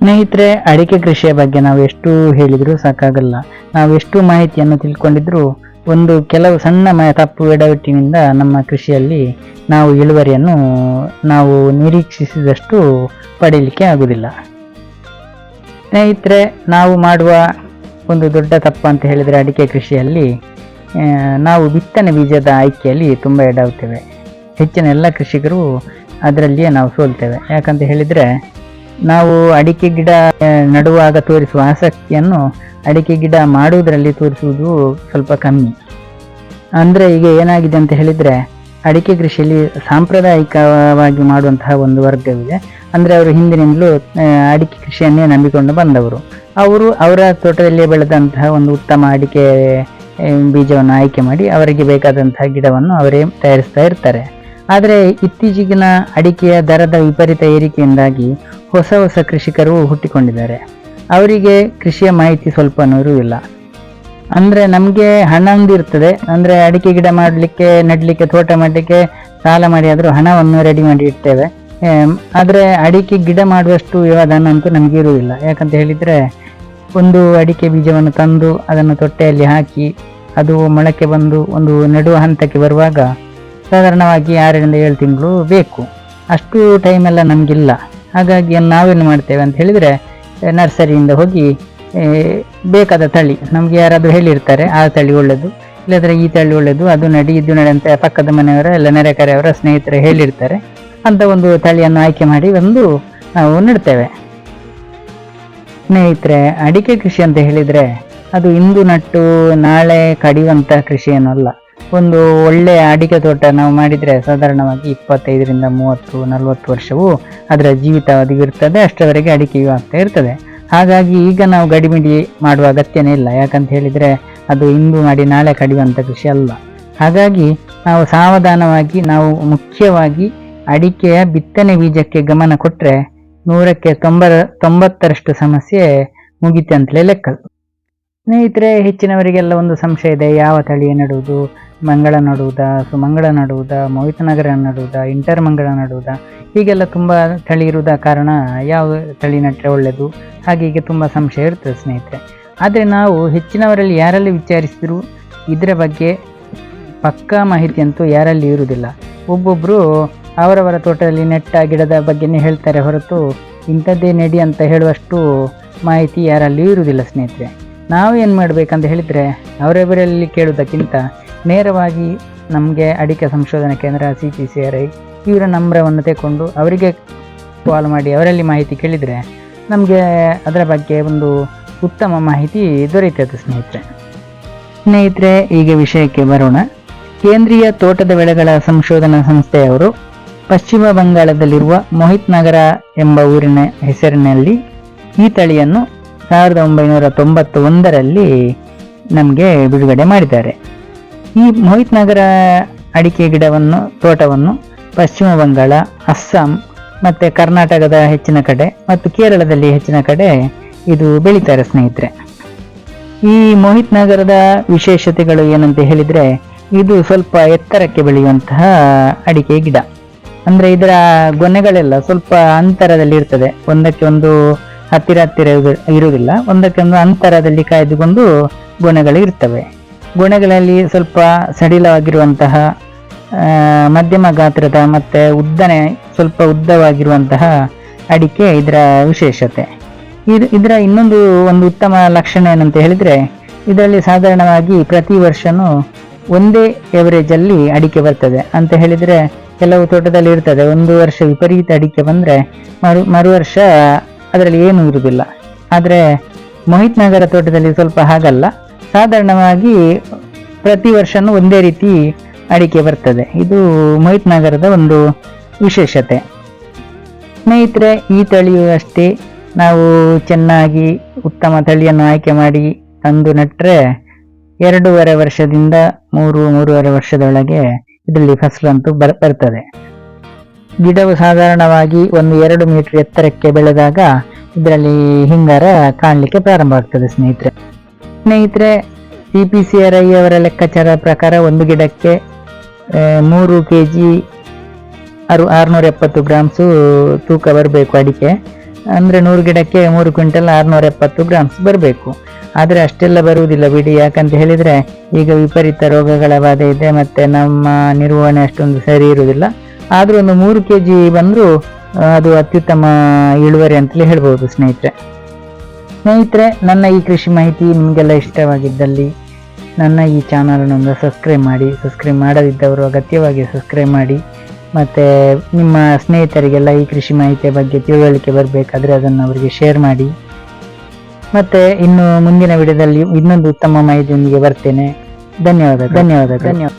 ಸ್ನೇಹಿತರೆ, ಅಡಿಕೆ ಕೃಷಿಯ ಬಗ್ಗೆ ನಾವು ಎಷ್ಟು ಹೇಳಿದರೂ ಸಾಕಾಗಲ್ಲ. ನಾವು ಎಷ್ಟು ಮಾಹಿತಿಯನ್ನು ತಿಳ್ಕೊಂಡಿದ್ರು ಒಂದು ಕೆಲವು ಸಣ್ಣ ಮ ತಪ್ಪು ಎಡವಟ್ಟಿನಿಂದ ನಮ್ಮ ಕೃಷಿಯಲ್ಲಿ ನಾವು ಇಳುವರಿಯನ್ನು ನಾವು ನಿರೀಕ್ಷಿಸಿದಷ್ಟು ಪಡೀಲಿಕ್ಕೆ ಆಗುವುದಿಲ್ಲ. ಸ್ನೇಹಿತರೆ, ನಾವು ಮಾಡುವ ಒಂದು ದೊಡ್ಡ ತಪ್ಪು ಅಂತ ಹೇಳಿದರೆ ಅಡಿಕೆ ಕೃಷಿಯಲ್ಲಿ ನಾವು ಬಿತ್ತನೆ ಬೀಜದ ಆಯ್ಕೆಯಲ್ಲಿ ತುಂಬ ಎಡಾಗುತ್ತೇವೆ. ಹೆಚ್ಚಿನ ಎಲ್ಲ ಕೃಷಿಕರು ಅದರಲ್ಲಿಯೇ ನಾವು ಸೋಲ್ತೇವೆ. ಯಾಕಂತ ಹೇಳಿದರೆ ನಾವು ಅಡಿಕೆ ಗಿಡ ನಡುವಾಗ ತೋರಿಸುವ ಆಸಕ್ತಿಯನ್ನು ಅಡಿಕೆ ಗಿಡ ಮಾಡುವುದರಲ್ಲಿ ತೋರಿಸುವುದು ಸ್ವಲ್ಪ ಕಮ್ಮಿ. ಅಂದರೆ ಈಗ ಏನಾಗಿದೆ ಅಂತ ಹೇಳಿದರೆ, ಅಡಿಕೆ ಕೃಷಿಯಲ್ಲಿ ಸಾಂಪ್ರದಾಯಿಕವಾಗಿ ಮಾಡುವಂತಹ ಒಂದು ವರ್ಗವಿದೆ. ಅಂದರೆ ಅವರು ಹಿಂದಿನಿಂದಲೂ ಅಡಿಕೆ ಕೃಷಿಯನ್ನೇ ನಂಬಿಕೊಂಡು ಬಂದವರು. ಅವರು ಅವರ ತೋಟದಲ್ಲಿ ಬೆಳೆದಂತಹ ಒಂದು ಉತ್ತಮ ಅಡಿಕೆ ಬೀಜವನ್ನು ಆಯ್ಕೆ ಮಾಡಿ ಅವರಿಗೆ ಬೇಕಾದಂತಹ ಗಿಡವನ್ನು ಅವರೇ ತಯಾರಿಸ್ತಾ ಇರ್ತಾರೆ. ಆದರೆ ಇತ್ತೀಚೆಗಿನ ಅಡಿಕೆಯ ದರದ ವಿಪರೀತ ಏರಿಕೆಯಿಂದಾಗಿ ಹೊಸ ಹೊಸ ಕೃಷಿಕರು ಹುಟ್ಟಿಕೊಂಡಿದ್ದಾರೆ. ಅವರಿಗೆ ಕೃಷಿಯ ಮಾಹಿತಿ ಸ್ವಲ್ಪ ಇಲ್ಲ. ಅಂದರೆ ನಮಗೆ ಹಣ ಒಂದು ಇರ್ತದೆ ಅಂದರೆ ಅಡಿಕೆ ಗಿಡ ಮಾಡಲಿಕ್ಕೆ, ನೆಡಲಿಕ್ಕೆ, ತೋಟ ಮಾಡಲಿಕ್ಕೆ ಸಾಲ ಮಾಡಿ ಆದರೂ ಹಣವನ್ನು ರೆಡಿ ಮಾಡಿ ಇಡ್ತೇವೆ. ಆದರೆ ಅಡಿಕೆ ಗಿಡ ಮಾಡುವಷ್ಟು ವ್ಯವಧಾನ ಅಂತೂ ನಮಗೆ ಇರುವುದಿಲ್ಲ. ಯಾಕಂತ ಹೇಳಿದರೆ ಒಂದು ಅಡಿಕೆ ಬೀಜವನ್ನು ತಂದು ಅದನ್ನು ತೊಟ್ಟೆಯಲ್ಲಿ ಹಾಕಿ ಅದು ಮೊಳಕೆ ಬಂದು ಒಂದು ನೆಡುವ ಹಂತಕ್ಕೆ ಬರುವಾಗ ಸಾಧಾರಣವಾಗಿ ಆರರಿಂದ ಏಳು ತಿಂಗಳು ಬೇಕು. ಅಷ್ಟು ಟೈಮೆಲ್ಲ ನಮಗಿಲ್ಲ. ಹಾಗಾಗಿ ನಾವೇನು ಮಾಡ್ತೇವೆ ಅಂತ ಹೇಳಿದರೆ ನರ್ಸರಿಯಿಂದ ಹೋಗಿ ಬೇಕಾದ ತಳಿ, ನಮಗೆ ಯಾರಾದರೂ ಹೇಳಿರ್ತಾರೆ, ಆ ತಳಿ ಒಳ್ಳೆಯದು ಇಲ್ಲದ್ರೆ ಈ ತಳಿ ಒಳ್ಳೆಯದು ಅದು ನಡಿ, ಇದು ನಡಿ ಅಂತ ಪಕ್ಕದ ಮನೆಯವರ ಎಲ್ಲ ನೆರೆಕರೆಯವರ ಸ್ನೇಹಿತರು ಹೇಳಿರ್ತಾರೆ. ಅಂತ ಒಂದು ತಳಿಯನ್ನು ಆಯ್ಕೆ ಮಾಡಿ ಒಂದು, ನಾವು ನೆಡ್ತೇವೆ. ಸ್ನೇಹಿತರೆ, ಅಡಿಕೆ ಕೃಷಿ ಅಂತ ಹೇಳಿದರೆ, ಅದು ಇಂದು ನಟ್ಟು ನಾಳೆ ಕಡಿಯುವಂಥ ಕೃಷಿ ಏನಲ್ಲ ಒಂದು ಒಳ್ಳೆಯ ಅಡಿಕೆ ತೋಟ ನಾವು ಮಾಡಿದರೆ ಸಾಧಾರಣವಾಗಿ ಇಪ್ಪತ್ತೈದರಿಂದ ಮೂವತ್ತು, ನಲವತ್ತು ವರ್ಷವು ಅದರ ಜೀವಿತಾವಧಿ ಇರ್ತದೆ, ಅಷ್ಟರವರೆಗೆ ಅಡಿಕೆಯು ಆಗ್ತಾ ಇರ್ತದೆ. ಹಾಗಾಗಿ ಈಗ ನಾವು ಗಡಿಬಿಡಿ ಮಾಡುವ ಅಗತ್ಯನೇ ಇಲ್ಲ. ಯಾಕಂತ ಹೇಳಿದರೆ ಅದು ಇಂದು ಮಾಡಿ ನಾಳೆ ಕಡಿಯುವಂಥ ಕೃಷಿ ಅಲ್ಲ. ಹಾಗಾಗಿ ನಾವು ಸಾವಧಾನವಾಗಿ, ನಾವು ಮುಖ್ಯವಾಗಿ ಅಡಿಕೆಯ ಬಿತ್ತನೆ ಬೀಜಕ್ಕೆ ಗಮನ ಕೊಟ್ಟರೆ ನೂರಕ್ಕೆ ತೊಂಬರ, ತೊಂಬತ್ತರಷ್ಟು ಸಮಸ್ಯೆ ಮುಗಿತೆ ಅಂತಲೇ ಲೆಕ್ಕ ಸ್ನೇಹಿತರೆ, ಹೆಚ್ಚಿನವರಿಗೆಲ್ಲ ಒಂದು ಸಂಶಯ ಇದೆ. ಯಾವ ತಳಿಯ ನೆಡುವುದು? ಮಂಗಳ ನಡುವುದ ಸುಮಂಗಳ ನಡುವುದ ಮೋಹಿತ ನಗರ ನಡುವುದಾ ಇಂಟರ್ ಮಂಗಳ ನಡುವುದ ಹೀಗೆಲ್ಲ ತುಂಬ ತಳಿ ಇರುವುದ ಕಾರಣ ಯಾವ ತಳಿ ನೆಟ್ಟರೆ ಒಳ್ಳೆಯದು ಹಾಗೆ ಹೀಗೆ ತುಂಬ ಸಂಶಯ ಇರ್ತದೆ ಸ್ನೇಹಿತರೆ. ಆದರೆ ನಾವು ಹೆಚ್ಚಿನವರಲ್ಲಿ ಯಾರಲ್ಲಿ ವಿಚಾರಿಸಿದ್ರು? ಇದರ ಬಗ್ಗೆ ಪಕ್ಕಾ ಮಾಹಿತಿ ಅಂತೂ ಯಾರಲ್ಲಿ ಇರುವುದಿಲ್ಲ. ಒಬ್ಬೊಬ್ಬರು ಅವರವರ ತೋಟದಲ್ಲಿ ನೆಟ್ಟ ಗಿಡದ ಬಗ್ಗೆನೇ ಹೇಳ್ತಾರೆ ಹೊರತು ಇಂಥದ್ದೇ ನೆಡಿ ಅಂತ ಹೇಳುವಷ್ಟು ಮಾಹಿತಿ ಯಾರಲ್ಲಿಯೂ ಇರುವುದಿಲ್ಲ ಸ್ನೇಹಿತರೆ. ನಾವು ಏನು ಮಾಡಬೇಕಂತ ಹೇಳಿದರೆ ಅವರವರಲ್ಲಿ ಕೇಳುವುದಕ್ಕಿಂತ ನೇರವಾಗಿ ನಮಗೆ ಅಡಿಕೆ ಸಂಶೋಧನಾ ಕೇಂದ್ರ, C P C R I ಇವರ ನಂಬರವನ್ನು ತಗೊಂಡು ಅವರಿಗೆ ಕಾಲ್ ಮಾಡಿ ಅವರಲ್ಲಿ ಮಾಹಿತಿ ಕೇಳಿದರೆ ನಮಗೆ ಅದರ ಬಗ್ಗೆ ಒಂದು ಉತ್ತಮ ಮಾಹಿತಿ ದೊರೆಯುತ್ತದೆ ಸ್ನೇಹಿತರೆ. ಸ್ನೇಹಿತರೆ, ಈಗ ವಿಷಯಕ್ಕೆ ಬರೋಣ. ಕೇಂದ್ರೀಯ ತೋಟದ ಬೆಳೆಗಳ ಸಂಶೋಧನಾ ಸಂಸ್ಥೆಯವರು ಪಶ್ಚಿಮ ಬಂಗಾಳದಲ್ಲಿರುವ ಮೋಹಿತ್ ನಗರ ಎಂಬ ಊರಿನ ಹೆಸರಿನಲ್ಲಿ ಈ ತಳಿಯನ್ನು ಸಾವಿರದ ಒಂಬೈನೂರ ತೊಂಬತ್ತ ಒಂದರಲ್ಲಿ ನಮಗೆ ಬಿಡುಗಡೆ ಮಾಡಿದ್ದಾರೆ. ಈ ಮೋಹಿತ್ ನಗರ ಅಡಿಕೆ ಗಿಡವನ್ನು, ತೋಟವನ್ನು ಪಶ್ಚಿಮ ಬಂಗಾಳ, ಅಸ್ಸಾಂ ಮತ್ತು ಕರ್ನಾಟಕದ ಹೆಚ್ಚಿನ ಕಡೆ ಮತ್ತು ಕೇರಳದಲ್ಲಿ ಹೆಚ್ಚಿನ ಕಡೆ ಇದು ಬೆಳೀತಾರೆ ಸ್ನೇಹಿತರೆ. ಈ ಮೋಹಿತ್ ನಗರದ ವಿಶೇಷತೆಗಳು ಏನಂತ ಹೇಳಿದರೆ ಇದು ಸ್ವಲ್ಪ ಎತ್ತರಕ್ಕೆ ಬೆಳೆಯುವಂತಹ ಅಡಿಕೆ ಗಿಡ. ಅಂದರೆ ಇದರ ಗೊನೆಗಳೆಲ್ಲ ಸ್ವಲ್ಪ ಅಂತರದಲ್ಲಿ ಇರ್ತದೆ ಒಂದಕ್ಕೆ ಒಂದು ಹತ್ತಿರ ಹತ್ತಿರ ಇರು- ಇರುವುದಿಲ್ಲ. ಒಂದಕ್ಕೊಂದು ಅಂತರದಲ್ಲಿ ಕಾಯ್ದುಕೊಂಡು ಗೊನೆಗಳು ಇರ್ತವೆ. ಗುಣಗಳಲ್ಲಿ ಸ್ವಲ್ಪ ಸಡಿಲವಾಗಿರುವಂತಹ ಮಧ್ಯಮ ಗಾತ್ರದ ಮತ್ತು ಉದ್ದನೆ, ಸ್ವಲ್ಪ ಉದ್ದವಾಗಿರುವಂತಹ ಅಡಿಕೆ ಇದರ ವಿಶೇಷತೆ. ಇದು ಇದರ ಇನ್ನೊಂದು ಒಂದು ಉತ್ತಮ ಲಕ್ಷಣ ಏನಂತ ಹೇಳಿದರೆ, ಇದರಲ್ಲಿ ಸಾಧಾರಣವಾಗಿ ಪ್ರತಿ ವರ್ಷವೂ ಒಂದೇ ಎವರೇಜಲ್ಲಿ ಅಡಿಕೆ ಬರ್ತದೆ. ಅಂತ ಹೇಳಿದರೆ, ಕೆಲವು ತೋಟದಲ್ಲಿ ಇರ್ತದೆ. ಒಂದು ವರ್ಷ ವಿಪರೀತ ಅಡಿಕೆ ಬಂದರೆ, ಮರು ಮರು ವರ್ಷ ಅದರಲ್ಲಿ ಏನೂ ಇರುವುದಿಲ್ಲ. ಆದರೆ ಮೋಹಿತ್ ನಗರ ತೋಟದಲ್ಲಿ ಸ್ವಲ್ಪ ಹಾಗಲ್ಲ. ಸಾಧಾರಣವಾಗಿ ಪ್ರತಿ ವರ್ಷನೂ ಒಂದೇ ರೀತಿ ಅಡಿಕೆ ಬರ್ತದೆ. ಇದು ಮೋಹಿತ್ ನಗರದ ಒಂದು ವಿಶೇಷತೆ. ಸ್ನೇಹಿತರೆ, ಈ ತಳಿಯು ಅಷ್ಟೇ. ನಾವು ಚೆನ್ನಾಗಿ ಉತ್ತಮ ತಳಿಯನ್ನು ಆಯ್ಕೆ ಮಾಡಿ ತಂದು ನೆಟ್ಟರೆ ಎರಡೂವರೆ ವರ್ಷದಿಂದ ಮೂರು, ಮೂರುವರೆ ವರ್ಷದೊಳಗೆ ಇದರಲ್ಲಿ ಫಸಲಂತೂ ಬರ್, ಬರ್ತದೆ. ಗಿಡವು ಸಾಧಾರಣವಾಗಿ ಒಂದು ಎರಡು ಮೀಟರ್ ಎತ್ತರಕ್ಕೆ ಬೆಳೆದಾಗ ಇದರಲ್ಲಿ ಹಿಂಗಾರ ಕಾಣಲಿಕ್ಕೆ ಪ್ರಾರಂಭ ಆಗ್ತದೆ, ಸ್ನೇಹಿತರೆ. ಸ್ನೇಹಿತರೆ C P C R I ಅವರ ಲೆಕ್ಕಾಚಾರ ಪ್ರಕಾರ ಒಂದು ಗಿಡಕ್ಕೆ ಮೂರು ಕೆ ಜಿ ಅರು ಆರುನೂರ ಎಪ್ಪತ್ತು ಗ್ರಾಮ್ಸು ತೂಕ ಬರಬೇಕು ಅಡಿಕೆ. ಅಂದರೆ ನೂರು ಗಿಡಕ್ಕೆ ಮೂರು ಕ್ವಿಂಟಲ್ ಆರುನೂರ ಎಪ್ಪತ್ತು ಗ್ರಾಮ್ಸ್ ಬರಬೇಕು. ಆದರೆ ಅಷ್ಟೆಲ್ಲ ಬರುವುದಿಲ್ಲ ಬಿಡಿ. ಯಾಕಂತ ಹೇಳಿದರೆ ಈಗ ವಿಪರೀತ ರೋಗಗಳ ಬಾಧೆ ಇದೆ, ಮತ್ತು ನಮ್ಮ ನಿರ್ವಹಣೆ ಅಷ್ಟೊಂದು ಸರಿ ಇರುವುದಿಲ್ಲ. ಆದರೂ ಒಂದು ಮೂರು ಕೆ ಜಿ ಬಂದರೂ ಅದು ಅತ್ಯುತ್ತಮ ಇಳುವರಿ ಅಂತಲೇ ಹೇಳ್ಬೋದು ಸ್ನೇಹಿತರೆ. ಸ್ನೇಹಿತರೆ ನನ್ನ ಈ ಕೃಷಿ ಮಾಹಿತಿ ನಿಮಗೆಲ್ಲ ಇಷ್ಟವಾಗಿದ್ದಲ್ಲಿ ನನ್ನ ಈ ಚಾನಲನ್ನೊಂದು ಸಬ್ಸ್ಕ್ರೈಬ್ ಮಾಡಿ ಸಬ್ಸ್ಕ್ರೈಬ್ ಮಾಡದಿದ್ದವರು ಅಗತ್ಯವಾಗಿ ಸಬ್ಸ್ಕ್ರೈಬ್ ಮಾಡಿ ಮತ್ತು ನಿಮ್ಮ ಸ್ನೇಹಿತರಿಗೆಲ್ಲ ಈ ಕೃಷಿ ಮಾಹಿತಿಯ ಬಗ್ಗೆ ತಿಳುವಳಿಕೆ ಬರಬೇಕಾದ್ರೆ ಅದನ್ನು ಅವರಿಗೆ ಶೇರ್ ಮಾಡಿ. ಮತ್ತು ಇನ್ನು ಮುಂದಿನ ವಿಡಿಯೋದಲ್ಲಿ ಇನ್ನೊಂದು ಉತ್ತಮ ಮಾಹಿತಿಯೊಂದಿಗೆ ಬರ್ತೇನೆ. ಧನ್ಯವಾದ ಧನ್ಯವಾದ ಧನ್ಯವಾದ